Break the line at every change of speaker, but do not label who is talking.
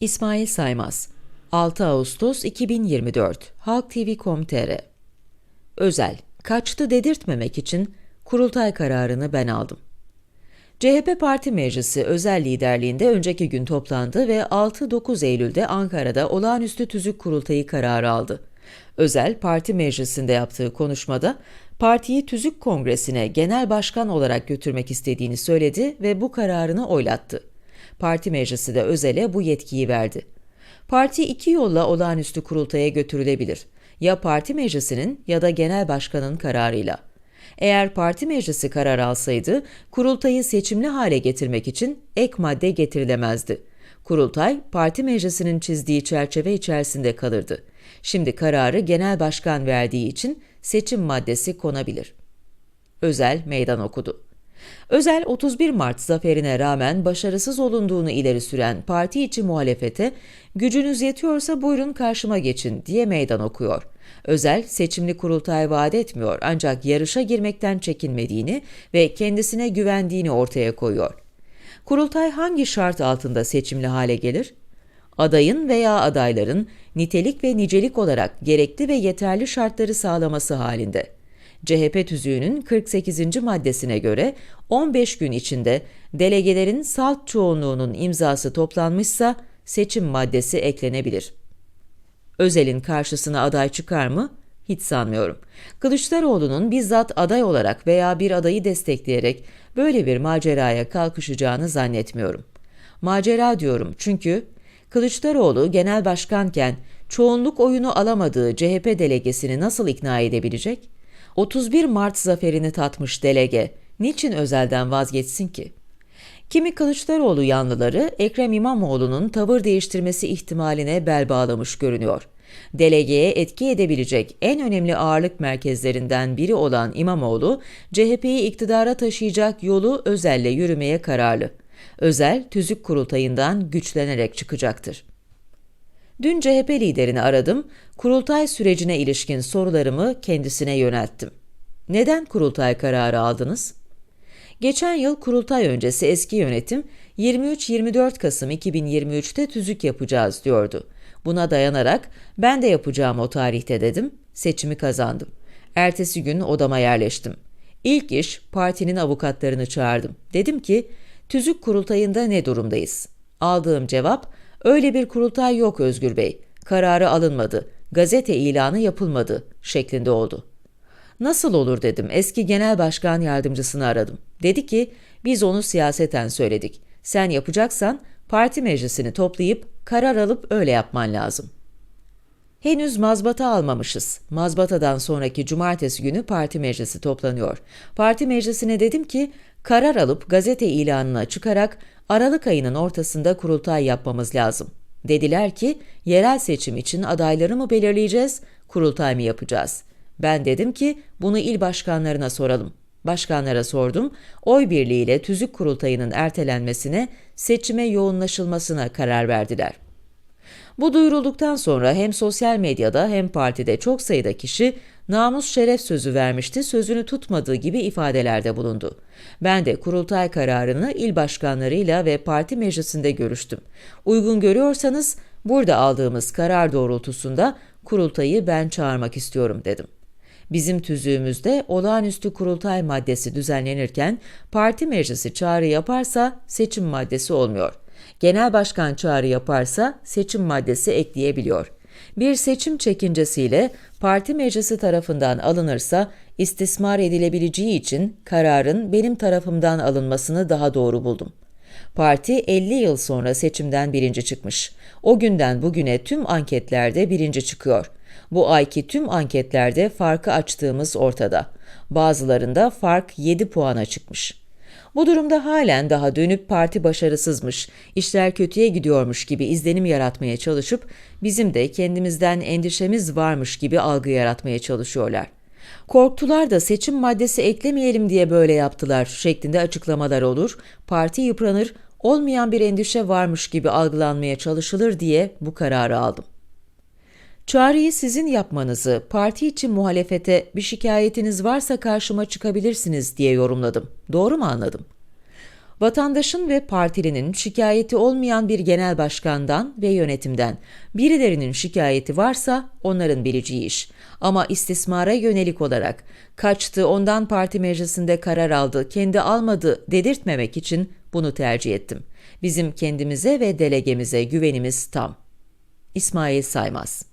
İsmail Saymaz 6 Ağustos 2024 Halk TV.com.tr Özel, kaçtı dedirtmemek için kurultay kararını ben aldım. CHP Parti Meclisi özel liderliğinde önceki gün toplandı ve 6-9 Eylül'de Ankara'da olağanüstü tüzük kurultayı kararı aldı. Özel, parti meclisinde yaptığı konuşmada partiyi tüzük kongresine genel başkan olarak götürmek istediğini söyledi ve bu kararını oylattı. Parti meclisi de Özel'e bu yetkiyi verdi. Parti iki yolla olağanüstü kurultaya götürülebilir. Ya parti meclisinin ya da genel başkanın kararıyla. Eğer parti meclisi karar alsaydı, kurultayı seçimli hale getirmek için ek madde getirilemezdi. Kurultay, parti meclisinin çizdiği çerçeve içerisinde kalırdı. Şimdi kararı genel başkan verdiği için seçim maddesi konabilir. Özel meydan okudu. Özel 31 Mart zaferine rağmen başarısız olunduğunu ileri süren parti içi muhalefete gücünüz yetiyorsa buyurun karşıma geçin diye meydan okuyor. Özel seçimli kurultay vaat etmiyor ancak yarışa girmekten çekinmediğini ve kendisine güvendiğini ortaya koyuyor. Kurultay hangi şart altında seçimli hale gelir? Adayın veya adayların nitelik ve nicelik olarak gerekli ve yeterli şartları sağlaması halinde. CHP tüzüğünün 48. maddesine göre 15 gün içinde delegelerin salt çoğunluğunun imzası toplanmışsa seçim maddesi eklenebilir. Özel'in karşısına aday çıkar mı? Hiç sanmıyorum. Kılıçdaroğlu'nun bizzat aday olarak veya bir adayı destekleyerek böyle bir maceraya kalkışacağını zannetmiyorum. Macera diyorum çünkü Kılıçdaroğlu genel başkanken çoğunluk oyunu alamadığı CHP delegesini nasıl ikna edebilecek? 31 Mart zaferini tatmış delege niçin özelden vazgeçsin ki? Kimi Kılıçdaroğlu yanlıları Ekrem İmamoğlu'nun tavır değiştirmesi ihtimaline bel bağlamış görünüyor. Delegeye etki edebilecek en önemli ağırlık merkezlerinden biri olan İmamoğlu, CHP'yi iktidara taşıyacak yolu Özel'le yürümeye kararlı. Özel, tüzük kurultayından güçlenerek çıkacaktır. Dün CHP liderini aradım, kurultay sürecine ilişkin sorularımı kendisine yönelttim. Neden kurultay kararı aldınız? Geçen yıl kurultay öncesi eski yönetim 23-24 Kasım 2023'te tüzük yapacağız diyordu. Buna dayanarak ben de yapacağım o tarihte dedim, seçimi kazandım. Ertesi gün odama yerleştim. İlk iş partinin avukatlarını çağırdım. Dedim ki, tüzük kurultayında ne durumdayız? Aldığım cevap, öyle bir kurultay yok Özgür Bey. Kararı alınmadı, gazete ilanı yapılmadı şeklinde oldu. Nasıl olur dedim. Eski genel başkan yardımcısını aradım. Dedi ki biz onu siyaseten söyledik. Sen yapacaksan parti meclisini toplayıp karar alıp öyle yapman lazım. Henüz mazbata almamışız. Mazbatadan sonraki cumartesi günü parti meclisi toplanıyor. Parti meclisine dedim ki karar alıp gazete ilanına çıkarak Aralık ayının ortasında kurultay yapmamız lazım. Dediler ki yerel seçim için adayları mı belirleyeceğiz, kurultay mı yapacağız? Ben dedim ki bunu il başkanlarına soralım. Başkanlara sordum, oy birliğiyle tüzük kurultayının ertelenmesine, seçime yoğunlaşılmasına karar verdiler. Bu duyurulduktan sonra hem sosyal medyada hem partide çok sayıda kişi namus şeref sözü vermişti, sözünü tutmadığı gibi ifadelerde bulundu. Ben de kurultay kararını il başkanlarıyla ve parti meclisinde görüştüm. Uygun görüyorsanız burada aldığımız karar doğrultusunda kurultayı ben çağırmak istiyorum dedim. Bizim tüzüğümüzde olağanüstü kurultay maddesi düzenlenirken parti meclisi çağrı yaparsa seçim maddesi olmuyor. Genel başkan çağrı yaparsa seçim maddesi ekleyebiliyor. Bir seçim çekincesiyle parti meclisi tarafından alınırsa istismar edilebileceği için kararın benim tarafımdan alınmasını daha doğru buldum. Parti 50 yıl sonra seçimden birinci çıkmış. O günden bugüne tüm anketlerde birinci çıkıyor. Bu ayki tüm anketlerde farkı açtığımız ortada. Bazılarında fark 7 puana çıkmış. Bu durumda halen daha dönüp parti başarısızmış, işler kötüye gidiyormuş gibi izlenim yaratmaya çalışıp bizim de kendimizden endişemiz varmış gibi algı yaratmaya çalışıyorlar. Korktular da seçim maddesi eklemeyelim diye böyle yaptılar şeklinde açıklamalar olur, parti yıpranır, olmayan bir endişe varmış gibi algılanmaya çalışılır diye bu kararı aldım. Çağrıyı sizin yapmanızı, parti için muhalefete bir şikayetiniz varsa karşıma çıkabilirsiniz diye yorumladım. Doğru mu anladım? Vatandaşın ve partilinin şikayeti olmayan bir genel başkandan ve yönetimden birilerinin şikayeti varsa onların bileceği iş. Ama istismara yönelik olarak kaçtı, ondan parti meclisinde karar aldı, kendi almadı dedirtmemek için bunu tercih ettim. Bizim kendimize ve delegemize güvenimiz tam. İsmail Saymaz